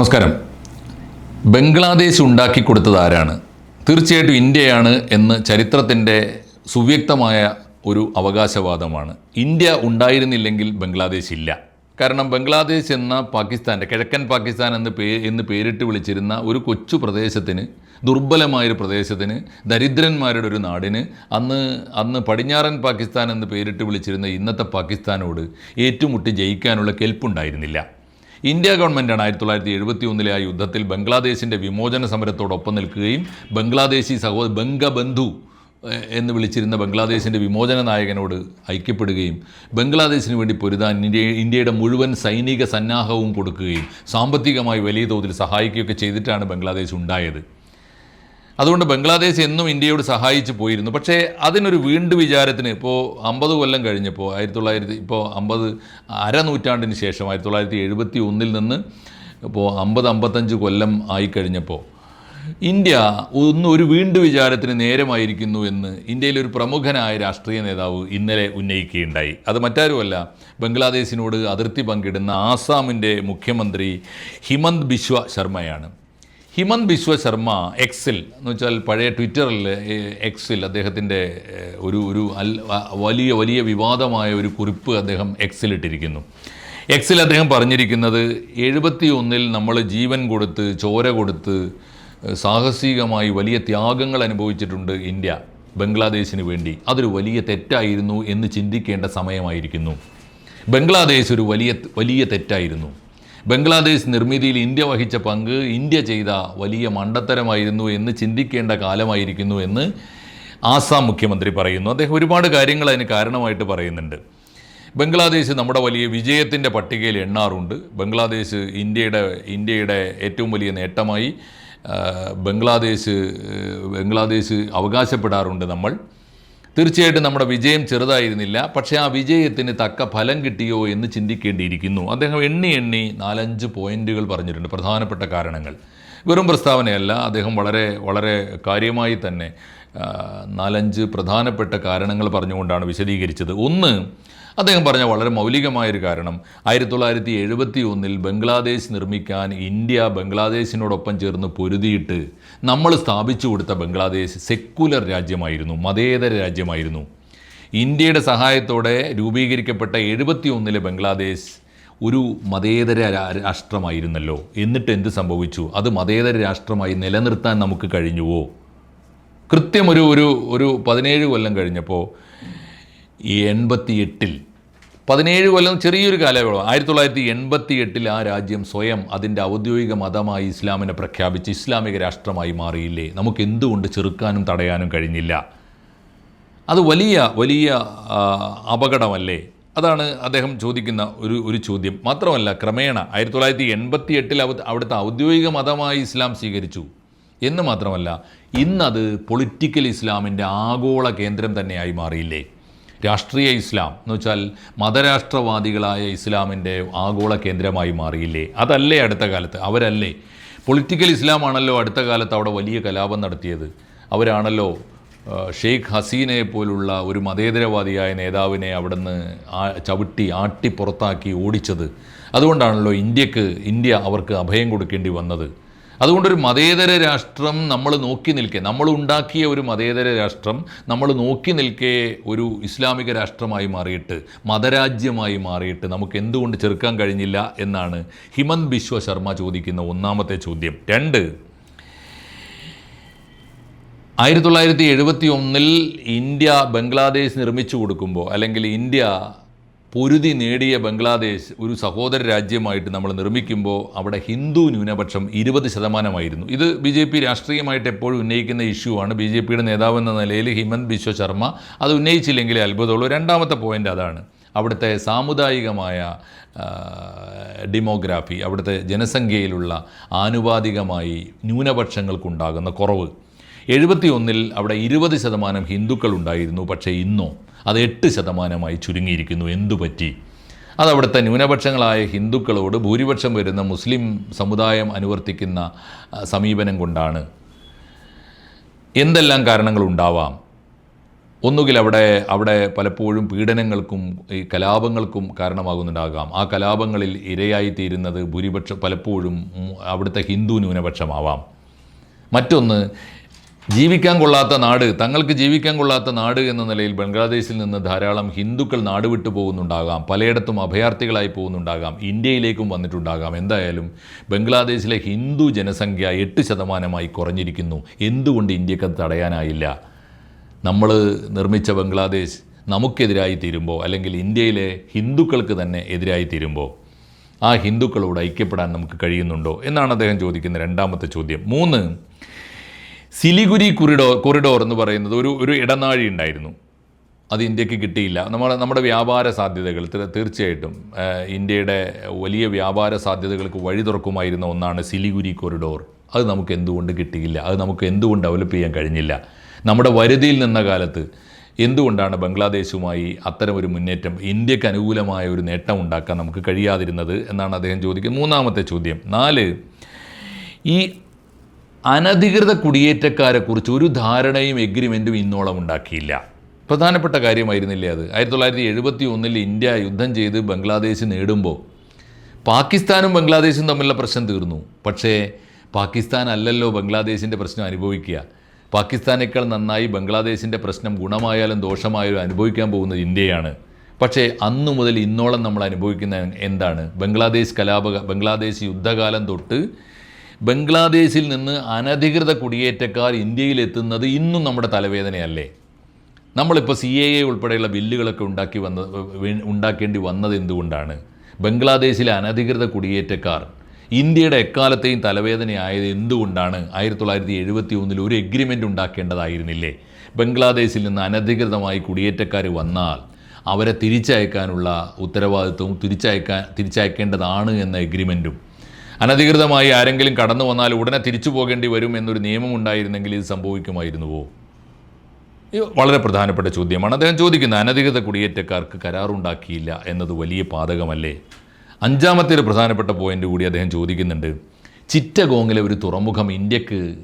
നമസ്കാരം. ബംഗ്ലാദേശ് ഉണ്ടാക്കി കൊടുത്തത് ആരാണ്? തീർച്ചയായിട്ടും ഇന്ത്യയാണ് എന്ന് ചരിത്രത്തിന്റെ സുവ്യക്തമായ ഒരു അവകാശവാദമാണ്. ഇന്ത്യ ഉണ്ടായിരുന്നില്ലെങ്കിൽ ബംഗ്ലാദേശ് ഇല്ല. കാരണം ബംഗ്ലാദേശ് എന്ന പാകിസ്ഥാന്റെ കിഴക്കൻ പാകിസ്ഥാൻ എന്ന് പേ എന്ന് പേരിട്ട് വിളിച്ചിരുന്ന ഒരു കൊച്ചു പ്രദേശത്തിന് ദുർബലമായൊരു പ്രദേശത്തിന് ദരിദ്രന്മാരുടെ ഒരു നാടിന് അന്ന് അന്ന് പടിഞ്ഞാറൻ പാകിസ്ഥാൻ എന്ന് പേരിട്ട് വിളിച്ചിരുന്ന ഇന്നത്തെ പാകിസ്ഥാനോട് ഏറ്റുമുട്ടി ജയിക്കാനുള്ള കെൽപ്പുണ്ടായിരുന്നില്ല. ഇന്ത്യ ഗവൺമെന്റാണ് ആയിരത്തി തൊള്ളായിരത്തി എഴുപത്തി ഒന്നിലെ ആ യുദ്ധത്തിൽ ബംഗ്ലാദേശിന്റെ വിമോചന സമരത്തോടൊപ്പം നിൽക്കുകയും ബംഗ്ലാദേശി സഹോദ ബംഗബന്ധു എന്ന് വിളിച്ചിരുന്ന ബംഗ്ലാദേശിന്റെ വിമോചന നായകനോട് ഐക്യപ്പെടുകയും ബംഗ്ലാദേശിന് വേണ്ടി പൊരുതാൻ ഇന്ത്യ ഇന്ത്യയുടെ മുഴുവൻ സൈനിക സന്നാഹവും കൊടുക്കുകയും സാമ്പത്തികമായി വലിയ തോതിൽ സഹായിക്കുകയൊക്കെ ചെയ്തിട്ടാണ് ബംഗ്ലാദേശ് ഉണ്ടായത്. അതുകൊണ്ട് ബംഗ്ലാദേശ് എന്നും ഇന്ത്യയോട് സഹായിച്ചു പോയിരുന്നു. പക്ഷേ അതിനൊരു വീണ്ടു വിചാരത്തിന് ഇപ്പോൾ അമ്പത് കൊല്ലം കഴിഞ്ഞപ്പോൾ ആയിരത്തി തൊള്ളായിരത്തി ഇപ്പോൾ അമ്പത് അരനൂറ്റാണ്ടിന് ശേഷം ആയിരത്തി തൊള്ളായിരത്തി എഴുപത്തി ഒന്നിൽ നിന്ന് ഇപ്പോൾ അമ്പത് അമ്പത്തഞ്ച് കൊല്ലം ആയിക്കഴിഞ്ഞപ്പോൾ ഇന്ത്യ ഒന്ന് ഒരു വീണ്ടു വിചാരത്തിന് നേരമായിരിക്കുന്നു എന്ന് ഇന്ത്യയിലെ ഒരു പ്രമുഖനായ രാഷ്ട്രീയ നേതാവ് ഇന്നലെ ഉന്നയിക്കുകയുണ്ടായി. അത് മറ്റാരുമല്ല ബംഗ്ലാദേശിനോട് അതിർത്തി പങ്കിടുന്ന ആസാമിന്റെ മുഖ്യമന്ത്രി ഹിമന്ത് ബിശ്വ ശർമ്മയാണ്. ഹിമന്ത് ബിശ്വ ശർമ്മ എക്സിൽ എന്ന് വെച്ചാൽ പഴയ ട്വിറ്ററിൽ എക്സിൽ അദ്ദേഹത്തിന്റെ ഒരു ഒരു വലിയ വലിയ വിവാദമായ ഒരു കുറിപ്പ് അദ്ദേഹം എക്സിൽ ഇട്ടിരിക്കുന്നു. എക്സിൽ അദ്ദേഹം പറഞ്ഞിരിക്കുന്നത് എഴുപത്തി ഒന്നിൽ നമ്മൾ ജീവൻ കൊടുത്ത് ചോര കൊടുത്ത് സാഹസികമായി വലിയ ത്യാഗങ്ങൾ അനുഭവിച്ചിട്ടുണ്ട് ഇന്ത്യ ബംഗ്ലാദേശിന് വേണ്ടി. അതൊരു വലിയ തെറ്റായിരുന്നു എന്ന് ചിന്തിക്കേണ്ട സമയമായിരിക്കുന്നു. ബംഗ്ലാദേശ് ഒരു വലിയ വലിയ തെറ്റായിരുന്നു. ബംഗ്ലാദേശ് നിർമ്മിതിയിൽ ഇന്ത്യ വഹിച്ച പങ്ക് ഇന്ത്യ ചെയ്ത വലിയ മണ്ടത്തരമായിരുന്നു എന്ന് ചിന്തിക്കേണ്ട കാലമായിരിക്കുന്നു എന്ന് ആസാം മുഖ്യമന്ത്രി പറയുന്നു. അദ്ദേഹം ഒരുപാട് കാര്യങ്ങൾ അതിന് കാരണമായിട്ട് പറയുന്നുണ്ട്. ബംഗ്ലാദേശ് നമ്മുടെ വലിയ വിജയത്തിന്റെ പട്ടികയിൽ എണ്ണാറുണ്ട്. ബംഗ്ലാദേശ് ഇന്ത്യയുടെ ഇന്ത്യയുടെ ഏറ്റവും വലിയ നേട്ടമായി ബംഗ്ലാദേശ് ബംഗ്ലാദേശ് അവകാശപ്പെടാറുണ്ട് നമ്മൾ. തീർച്ചയായിട്ടും നമ്മുടെ വിജയം ചെറുതായിരുന്നില്ല പക്ഷേ ആ വിജയത്തിന് തക്ക ഫലം കിട്ടിയോ എന്ന് ചിന്തിക്കേണ്ടിയിരിക്കുന്നു. അദ്ദേഹം എണ്ണി എണ്ണി നാലഞ്ച് പോയിന്റുകൾ പറഞ്ഞിട്ടുണ്ട് പ്രധാനപ്പെട്ട കാരണങ്ങൾ. വെറും പ്രസ്താവനയല്ല അദ്ദേഹം വളരെ വളരെ കാര്യമായി തന്നെ നാലഞ്ച് പ്രധാനപ്പെട്ട കാരണങ്ങൾ പറഞ്ഞുകൊണ്ടാണ് വിശദീകരിച്ചത്. ഒന്ന് അദ്ദേഹം പറഞ്ഞ വളരെ മൗലികമായൊരു കാരണം. ആയിരത്തി തൊള്ളായിരത്തി എഴുപത്തി ഒന്നിൽ ബംഗ്ലാദേശ് നിർമ്മിക്കാൻ ഇന്ത്യ ബംഗ്ലാദേശിനോടൊപ്പം ചേർന്ന് പൊരുതിയിട്ട് നമ്മൾ സ്ഥാപിച്ചു കൊടുത്ത ബംഗ്ലാദേശ് സെക്കുലർ രാജ്യമായിരുന്നു മതേതര രാജ്യമായിരുന്നു. ഇന്ത്യയുടെ സഹായത്തോടെ രൂപീകരിക്കപ്പെട്ട എഴുപത്തി ഒന്നിലെ ബംഗ്ലാദേശ് ഒരു മതേതര രാഷ്ട്രമായിരുന്നല്ലോ. എന്നിട്ട് എന്ത് സംഭവിച്ചു? അത് മതേതര രാഷ്ട്രമായി നിലനിർത്താൻ നമുക്ക് കഴിഞ്ഞുവോ? കൃത്യം ഒരു ഒരു ഒരു പതിനേഴ് കൊല്ലം കഴിഞ്ഞപ്പോൾ ഈ എൺപത്തി എട്ടിൽ പതിനേഴ് കൊല്ലം ചെറിയൊരു കാലയളവ് ആയിരത്തി തൊള്ളായിരത്തി എൺപത്തി എട്ടിൽ ആ രാജ്യം സ്വയം അതിന്റെ ഔദ്യോഗിക മതമായി ഇസ്ലാമിനെ പ്രഖ്യാപിച്ച് ഇസ്ലാമിക രാഷ്ട്രമായി മാറിയില്ലേ? നമുക്ക് എന്തുകൊണ്ട് ചെറുക്കാനും തടയാനും കഴിഞ്ഞില്ല? അത് വലിയ വലിയ അപകടമല്ലേ? അതാണ് അദ്ദേഹം ചോദിക്കുന്ന ഒരു ഒരു ചോദ്യം. മാത്രമല്ല ക്രമേണ ആയിരത്തി തൊള്ളായിരത്തി എൺപത്തി എട്ടിൽ അവിടുത്തെ ഔദ്യോഗിക മതമായി ഇസ്ലാം സ്വീകരിച്ചു. എന്ന് മാത്രമല്ല ഇന്നത് പൊളിറ്റിക്കൽ ഇസ്ലാമിന്റെ ആഗോള കേന്ദ്രം തന്നെയായി മാറിയില്ലേ? രാഷ്ട്രീയ ഇസ്ലാം എന്ന് വെച്ചാൽ മതരാഷ്ട്രവാദികളായ ഇസ്ലാമിന്റെ ആഗോള കേന്ദ്രമായി മാറിയില്ലേ? അതല്ലേ അടുത്ത കാലത്ത്? അവരല്ലേ? പൊളിറ്റിക്കൽ ഇസ്ലാമാണല്ലോ അടുത്ത കാലത്ത് അവിടെ വലിയ കലാപം നടത്തിയത്. അവരാണല്ലോ ഷെയ്ഖ് ഹസീനയെ പോലുള്ള ഒരു മതേതരവാദിയായ നേതാവിനെ അവിടുന്ന് ചവിട്ടി ആട്ടി പുറത്താക്കി ഓടിച്ചത്. അതുകൊണ്ടാണല്ലോ ഇന്ത്യയ്ക്ക് ഇന്ത്യ അവർക്ക് അഭയം കൊടുക്കേണ്ടി വന്നത്. അതുകൊണ്ടൊരു മതേതര രാഷ്ട്രം നമ്മൾ നോക്കി നിൽക്കേ. നമ്മൾ ഉണ്ടാക്കിയ ഒരു മതേതര രാഷ്ട്രം നമ്മൾ നോക്കി നിൽക്കേ ഒരു ഇസ്ലാമിക രാഷ്ട്രമായി മാറിയിട്ട് മതരാജ്യമായി മാറിയിട്ട് നമുക്ക് എന്തുകൊണ്ട് ചെറുക്കാൻ കഴിഞ്ഞില്ല എന്നാണ് ഹിമന്ത് ബിശ്വ ശർമ്മ ചോദിക്കുന്ന ഒന്നാമത്തെ ചോദ്യം. രണ്ട് ആയിരത്തി തൊള്ളായിരത്തി എഴുപത്തി ഒന്നിൽ ഇന്ത്യ ബംഗ്ലാദേശ് നിർമ്മിച്ചു കൊടുക്കുമ്പോൾ അല്ലെങ്കിൽ ഇന്ത്യ പൊരുതി നേടിയ ബംഗ്ലാദേശ് ഒരു സഹോദര രാജ്യമായിട്ട് നമ്മൾ നിർമ്മിക്കുമ്പോൾ അവിടെ ഹിന്ദു ന്യൂനപക്ഷം ഇരുപത് ശതമാനമായിരുന്നു. ഇത് ബി ജെ പി രാഷ്ട്രീയമായിട്ട് എപ്പോഴും ഉന്നയിക്കുന്ന ഇഷ്യൂ ആണ്. ബി ജെ പിയുടെ നേതാവ് എന്ന നിലയിൽ ഹിമന്ത് ബിശ്വ ശർമ്മ അത് ഉന്നയിച്ചില്ലെങ്കിലേ അത്ഭുതമുള്ളൂ. രണ്ടാമത്തെ പോയിന്റ് അതാണ്. അവിടുത്തെ സാമുദായികമായ ഡെമോഗ്രാഫി അവിടുത്തെ ജനസംഖ്യയിലുള്ള ആനുപാതികമായി ന്യൂനപക്ഷങ്ങൾക്കുണ്ടാകുന്ന കുറവ്. എഴുപത്തി ഒന്നിൽ അവിടെ ഇരുപത് ശതമാനം ഹിന്ദുക്കൾ ഉണ്ടായിരുന്നു പക്ഷേ ഇന്നോ അത് എട്ട് ശതമാനമായി ചുരുങ്ങിയിരിക്കുന്നു. എന്തു പറ്റി അതവിടുത്തെ ന്യൂനപക്ഷങ്ങളായ ഹിന്ദുക്കളോട് ഭൂരിപക്ഷം വരുന്ന മുസ്ലിം സമുദായം അനുവർത്തിക്കുന്ന സമീപനം കൊണ്ടാണ്. എന്തെല്ലാം കാരണങ്ങളുണ്ടാവാം? ഒന്നുകിൽ അവിടെ അവിടെ പലപ്പോഴും പീഡനങ്ങൾക്കും ഈ കലാപങ്ങൾക്കും കാരണമാകുന്നുണ്ടാകാം. ആ കലാപങ്ങളിൽ ഇരയായിത്തീരുന്നത് ഭൂരിപക്ഷം പലപ്പോഴും അവിടുത്തെ ഹിന്ദു ന്യൂനപക്ഷമാവാം. മറ്റൊന്ന് ജീവിക്കാൻ കൊള്ളാത്ത നാട് തങ്ങൾക്ക് ജീവിക്കാൻ കൊള്ളാത്ത നാട് എന്ന നിലയിൽ ബംഗ്ലാദേശിൽ നിന്ന് ധാരാളം ഹിന്ദുക്കൾ നാട് വിട്ടു പോകുന്നുണ്ടാകാം. പലയിടത്തും അഭയാർത്ഥികളായി പോകുന്നുണ്ടാകാം. ഇന്ത്യയിലേക്കും വന്നിട്ടുണ്ടാകാം. എന്തായാലും ബംഗ്ലാദേശിലെ ഹിന്ദു ജനസംഖ്യ എട്ട് ശതമാനമായി കുറഞ്ഞിരിക്കുന്നു. എന്തുകൊണ്ട് ഇന്ത്യയ്ക്ക് തടയാനായില്ല? നമ്മൾ നിർമ്മിച്ച ബംഗ്ലാദേശ് നമുക്കെതിരായി തീരുമ്പോൾ അല്ലെങ്കിൽ ഇന്ത്യയിലെ ഹിന്ദുക്കൾക്ക് തന്നെ എതിരായി തീരുമ്പോൾ ആ ഹിന്ദുക്കളോട് ഐക്യപ്പെടാൻ നമുക്ക് കഴിയുന്നുണ്ടോ? എന്നാണ് അദ്ദേഹം ചോദിക്കുന്ന രണ്ടാമത്തെ ചോദ്യം. മൂന്ന് സിലിഗുരി കൊറിഡോർ കൊറിഡോർ എന്ന് പറയുന്നത് ഒരു ഒരു ഇടനാഴി ഉണ്ടായിരുന്നു. അത് ഇന്ത്യയ്ക്ക് കിട്ടിയില്ല. നമ്മൾ നമ്മുടെ വ്യാപാര സാധ്യതകൾ തീർച്ചയായിട്ടും ഇന്ത്യയുടെ വലിയ വ്യാപാര സാധ്യതകൾക്ക് വഴി തുറക്കുമായിരുന്ന ഒന്നാണ് സിലിഗുരി കൊറിഡോർ അത് നമുക്ക് എന്തുകൊണ്ട് കിട്ടിയില്ല? അത് നമുക്ക് എന്തുകൊണ്ട് ഡെവലപ്പ് ചെയ്യാൻ കഴിഞ്ഞില്ല? നമ്മുടെ വരുതിയിൽ നിന്ന കാലത്ത് എന്തുകൊണ്ടാണ് ബംഗ്ലാദേശുമായി അത്തരമൊരു മുന്നേറ്റം ഇന്ത്യയ്ക്ക് അനുകൂലമായ ഒരു നേട്ടം ഉണ്ടാക്കാൻ നമുക്ക് കഴിയാതിരുന്നത് എന്നാണ് അദ്ദേഹം ചോദിക്കുന്നത്. മൂന്നാമത്തെ ചോദ്യം. നാല് ഈ അനധികൃത കുടിയേറ്റക്കാരെക്കുറിച്ച് ഒരു ധാരണയും എഗ്രിമെന്റും ഇന്നോളം ഉണ്ടാക്കിയില്ല. പ്രധാനപ്പെട്ട കാര്യമായിരുന്നില്ലേ അത്? ആയിരത്തി തൊള്ളായിരത്തി എഴുപത്തി ഒന്നിൽ ഇന്ത്യ യുദ്ധം ചെയ്ത് ബംഗ്ലാദേശ് നേടുമ്പോൾ പാകിസ്ഥാനും ബംഗ്ലാദേശും തമ്മിലുള്ള പ്രശ്നം തീർന്നു. പക്ഷേ പാകിസ്ഥാൻ അല്ലല്ലോ ബംഗ്ലാദേശിന്റെ പ്രശ്നം അനുഭവിക്കുക. പാകിസ്ഥാനേക്കാൾ നന്നായി ബംഗ്ലാദേശിന്റെ പ്രശ്നം ഗുണമായാലും ദോഷമായാലും അനുഭവിക്കാൻ പോകുന്നത് ഇന്ത്യയാണ്. പക്ഷേ അന്നു മുതൽ ഇന്നോളം നമ്മൾ അനുഭവിക്കുന്ന എന്താണ്? ബംഗ്ലാദേശ് കലാപ ബംഗ്ലാദേശ് യുദ്ധകാലം തൊട്ട് ബംഗ്ലാദേശിൽ നിന്ന് അനധികൃത കുടിയേറ്റക്കാർ ഇന്ത്യയിലെത്തുന്നത് ഇന്നും നമ്മുടെ തലവേദനയല്ലേ? നമ്മളിപ്പോൾ സി എ എ ഉൾപ്പെടെയുള്ള ബില്ലുകളൊക്കെ ഉണ്ടാക്കി വന്ന ഉണ്ടാക്കേണ്ടി വന്നത് എന്തുകൊണ്ടാണ്? ബംഗ്ലാദേശിലെ അനധികൃത കുടിയേറ്റക്കാർ ഇന്ത്യയുടെ എക്കാലത്തെയും തലവേദനയായത് എന്തുകൊണ്ടാണ്? ആയിരത്തി തൊള്ളായിരത്തി എഴുപത്തി ഒന്നിൽ ഒരു എഗ്രിമെന്റ് ഉണ്ടാക്കേണ്ടതായിരുന്നില്ലേ? ബംഗ്ലാദേശിൽ നിന്ന് അനധികൃതമായി കുടിയേറ്റക്കാർ വന്നാൽ അവരെ തിരിച്ചയക്കാനുള്ള ഉത്തരവാദിത്വവും തിരിച്ചയക്കാൻ തിരിച്ചയക്കേണ്ടതാണ് എന്ന എഗ്രിമെന്റും അനധികൃതമായി ആരെങ്കിലും കടന്നു വന്നാൽ ഉടനെ തിരിച്ചു പോകേണ്ടി വരും എന്നൊരു നിയമം ഉണ്ടായിരുന്നെങ്കിൽ ഇത് സംഭവിക്കുമായിരുന്നുവോ? വളരെ പ്രധാനപ്പെട്ട ചോദ്യമാണ്. അദ്ദേഹം ചോദിക്കുന്നത് അനധികൃത കുടിയേറ്റക്കാർക്ക് കരാറുണ്ടാക്കിയില്ല എന്നത് വലിയ പാതകമല്ലേ? അഞ്ചാമത്തെ ഒരു പ്രധാനപ്പെട്ട പോയിന്റ് കൂടി അദ്ദേഹം ചോദിക്കുന്നുണ്ട്. ചിറ്റഗോങ്ങിലെ ഒരു തുറമുഖം ഇന്ത്യയ്ക്ക്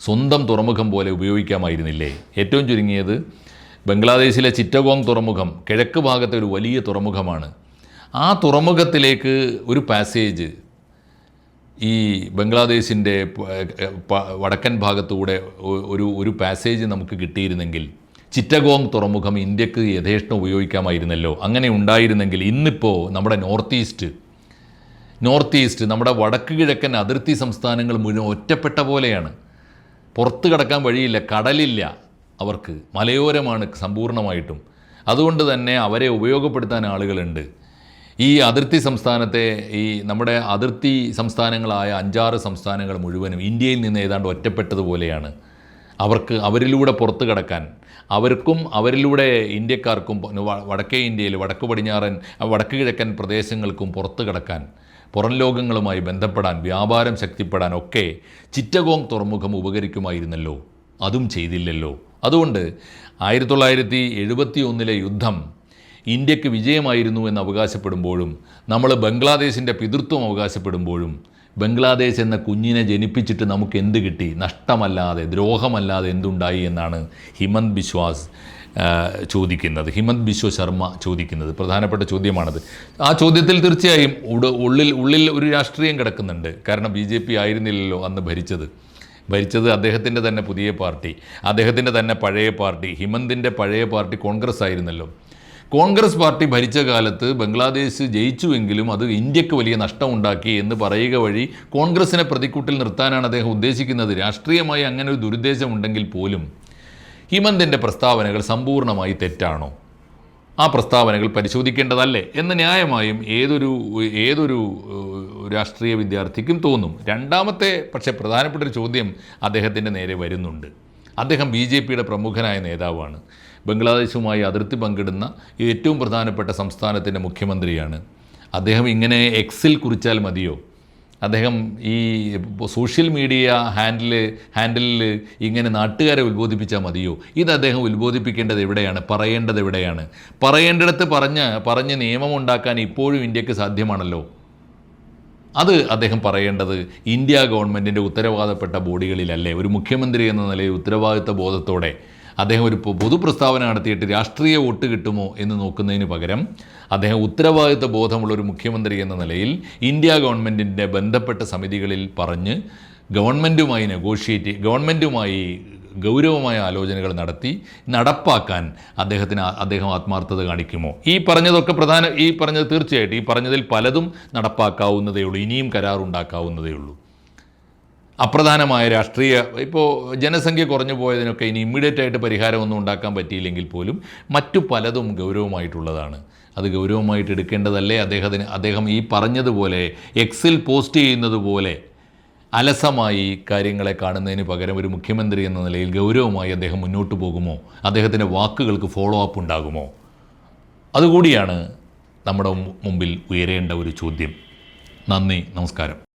സ്വന്തം തുറമുഖം പോലെ ഉപയോഗിക്കാമായിരുന്നില്ലേ? ഏറ്റവും ചുരുങ്ങിയത് ബംഗ്ലാദേശിലെ ചിറ്റഗോങ് തുറമുഖം കിഴക്ക് ഭാഗത്തെ ഒരു വലിയ തുറമുഖമാണ്. ആ തുറമുഖത്തിലേക്ക് ഒരു പാസേജ് ഈ ബംഗ്ലാദേശിന്റെ വടക്കൻ ഭാഗത്തൂടെ ഒരു ഒരു പാസേജ് നമുക്ക് കിട്ടിയിരുന്നെങ്കിൽ ചിറ്റഗോങ് തുറമുഖം ഇന്ത്യയ്ക്ക് യഥേഷ്ടം ഉപയോഗിക്കാമായിരുന്നല്ലോ. അങ്ങനെ ഉണ്ടായിരുന്നെങ്കിൽ ഇന്നിപ്പോൾ നമ്മുടെ നോർത്ത് ഈസ്റ്റ് നോർത്ത് ഈസ്റ്റ് നമ്മുടെ വടക്ക് കിഴക്കൻ അതിർത്തി സംസ്ഥാനങ്ങൾ മുഴുവൻ ഒറ്റപ്പെട്ട പോലെയാണ്. പുറത്ത് കടക്കാൻ വഴിയില്ല കടലില്ല അവർക്ക്. മലയോരമാണ് സമ്പൂർണമായിട്ടും അതുകൊണ്ട് തന്നെ അവരെ ഉപയോഗപ്പെടുത്താൻ ആളുകളുണ്ട്. ഈ അതിർത്തി സംസ്ഥാനത്തെ ഈ നമ്മുടെ അതിർത്തി സംസ്ഥാനങ്ങളായ അഞ്ചാറ് സംസ്ഥാനങ്ങൾ മുഴുവനും ഇന്ത്യയിൽ നിന്ന് ഏതാണ്ട് ഒറ്റപ്പെട്ടതുപോലെയാണ്. അവർക്ക് അവരിലൂടെ പുറത്തു കടക്കാൻ അവർക്കും അവരിലൂടെ ഇന്ത്യക്കാർക്കും വടക്കേ ഇന്ത്യയിൽ വടക്ക് പടിഞ്ഞാറൻ വടക്ക് കിഴക്കൻ പ്രദേശങ്ങൾക്കും പുറത്തു കടക്കാൻ പുറം ലോകങ്ങളുമായി ബന്ധപ്പെടാൻ വ്യാപാരം ശക്തിപ്പെടാൻ ഒക്കെ ചിറ്റഗോങ് തുറമുഖം ഉപകരിക്കുമായിരുന്നല്ലോ. അതും ചെയ്തില്ലല്ലോ. അതുകൊണ്ട് ആയിരത്തി തൊള്ളായിരത്തി എഴുപത്തി ഒന്നിലെ യുദ്ധം ഇന്ത്യയ്ക്ക് വിജയമായിരുന്നു എന്ന് അവകാശപ്പെടുമ്പോഴും നമ്മൾ ബംഗ്ലാദേശിന്റെ പിതൃത്വം അവകാശപ്പെടുമ്പോഴും ബംഗ്ലാദേശ് എന്ന കുഞ്ഞിനെ ജനിപ്പിച്ചിട്ട് നമുക്ക് എന്ത് കിട്ടി? നഷ്ടമല്ലാതെ ദ്രോഹമല്ലാതെ എന്തുണ്ടായി എന്നാണ് ഹിമന്ത് ബിശ്വാസ് ചോദിക്കുന്നത്. ഹിമന്ത് ബിശ്വ ശർമ്മ ചോദിക്കുന്നത്. പ്രധാനപ്പെട്ട ചോദ്യമാണത്. ആ ചോദ്യത്തിൽ തീർച്ചയായും ഉള്ളിൽ ഉള്ളിൽ ഒരു രാഷ്ട്രീയം കിടക്കുന്നുണ്ട്. കാരണം ബി ജെ പി ആയിരുന്നില്ലല്ലോ അന്ന് ഭരിച്ചത്. ഭരിച്ചത് അദ്ദേഹത്തിന്റെ തന്നെ പുതിയ പാർട്ടി അദ്ദേഹത്തിന്റെ തന്നെ പഴയ പാർട്ടി ഹിമന്തിന്റെ പഴയ പാർട്ടി കോൺഗ്രസ് ആയിരുന്നല്ലോ. കോൺഗ്രസ് പാർട്ടി ഭരിച്ച കാലത്ത് ബംഗ്ലാദേശ് ജയിച്ചുവെങ്കിലും അത് ഇന്ത്യയ്ക്ക് വലിയ നഷ്ടമുണ്ടാക്കി എന്ന് പറയുക വഴി കോൺഗ്രസിനെ പ്രതിക്കൂട്ടിൽ നിർത്താനാണ് അദ്ദേഹം ഉദ്ദേശിക്കുന്നത്. രാഷ്ട്രീയമായി അങ്ങനെ ഒരു ദുരുദ്ദേശമുണ്ടെങ്കിൽ പോലും ഹിമന്തിന്റെ പ്രസ്താവനകൾ സമ്പൂർണമായി തെറ്റാണോ? ആ പ്രസ്താവനകൾ പരിശോധിക്കേണ്ടതല്ലേ? എന്ന് ന്യായമായും ഏതൊരു ഏതൊരു രാഷ്ട്രീയ വിദ്യാർത്ഥിക്കും തോന്നും. രണ്ടാമത്തെ പക്ഷേ പ്രധാനപ്പെട്ട ഒരു ചോദ്യം അദ്ദേഹത്തിന്റെ നേരെ വരുന്നുണ്ട്. അദ്ദേഹം ബി ജെ പിയുടെ പ്രമുഖനായ നേതാവാണ്. ബംഗ്ലാദേശുമായി അതിർത്തി പങ്കിടുന്ന ഏറ്റവും പ്രധാനപ്പെട്ട സംസ്ഥാനത്തിന്റെ മുഖ്യമന്ത്രിയാണ്. അദ്ദേഹം ഇങ്ങനെ എക്സിൽ കുറിച്ചാൽ മതിയോ? അദ്ദേഹം ഈ സോഷ്യൽ മീഡിയ ഹാൻഡിൽ ഹാൻഡിലിൽ ഇങ്ങനെ നാട്ടുകാരെ ഉത്ബോധിപ്പിച്ചാൽ മതിയോ? ഇത് അദ്ദേഹം ഉത്ബോധിപ്പിക്കേണ്ടത് എവിടെയാണ്? പറയേണ്ടത് എവിടെയാണ്? പറയേണ്ടിടത്ത് പറഞ്ഞ് പറഞ്ഞ് നിയമം ഉണ്ടാക്കാൻ ഇപ്പോഴും ഇന്ത്യയ്ക്ക് സാധ്യമാണല്ലോ. അത് അദ്ദേഹം പറയേണ്ടത് ഇന്ത്യ ഗവൺമെന്റിന്റെ ഉത്തരവാദപ്പെട്ട ബോഡികളിലല്ലേ? ഒരു മുഖ്യമന്ത്രി എന്ന നിലയിൽ ഉത്തരവാദിത്ത ബോധത്തോടെ. അദ്ദേഹം ഒരു പൊതു പ്രസ്താവന നടത്തിയിട്ട് രാഷ്ട്രീയ വോട്ട് കിട്ടുമോ എന്ന് നോക്കുന്നതിന് പകരം അദ്ദേഹം ഉത്തരവാദിത്വ ബോധമുള്ള ഒരു മുഖ്യമന്ത്രി എന്ന നിലയിൽ ഇന്ത്യ ഗവൺമെന്റിന്റെ ബന്ധപ്പെട്ട സമിതികളിൽ പറഞ്ഞ് ഗവൺമെന്റുമായി നെഗോഷിയേറ്റ് ഗവൺമെന്റുമായി ഗൗരവമായ ആലോചനകൾ നടത്തി നടപ്പാക്കാൻ അദ്ദേഹത്തിന് അദ്ദേഹം ആത്മാർത്ഥത കാണിക്കുമോ? ഈ പറഞ്ഞതൊക്കെ പ്രധാന ഈ പറഞ്ഞത് തീർച്ചയായിട്ടും ഈ പറഞ്ഞതിൽ പലതും നടപ്പാക്കാവുന്നതേ ഉള്ളൂ ഇനിയും കരാറുണ്ടാക്കാവുന്നതേ ഉള്ളൂ അപ്രധാനമായ രാഷ്ട്രീയ ഇപ്പോൾ ജനസംഖ്യ കുറഞ്ഞു പോയതിനൊക്കെ ഇനി ഇമ്മീഡിയറ്റ് ആയിട്ട് പരിഹാരമൊന്നും ഉണ്ടാക്കാൻ പറ്റിയില്ലെങ്കിൽ പോലും മറ്റു പലതും ഗൗരവമായിട്ടുള്ളതാണ്. അത് ഗൗരവമായിട്ട് എടുക്കേണ്ടതല്ലേ? അദ്ദേഹത്തിന് അദ്ദേഹം ഈ പറഞ്ഞതുപോലെ എക്സിൽ പോസ്റ്റ് ചെയ്യുന്നത് പോലെ അലസമായി കാര്യങ്ങളെ കാണുന്നതിന് പകരം ഒരു മുഖ്യമന്ത്രി എന്ന നിലയിൽ ഗൗരവമായി അദ്ദേഹം മുന്നോട്ട് പോകുമോ? അദ്ദേഹത്തിന്റെ വാക്കുകൾക്ക് ഫോളോ അപ്പ് ഉണ്ടാകുമോ? അതുകൂടിയാണ് നമ്മുടെ മുമ്പിൽ ഉയരേണ്ട ഒരു ചോദ്യം. നന്ദി നമസ്കാരം.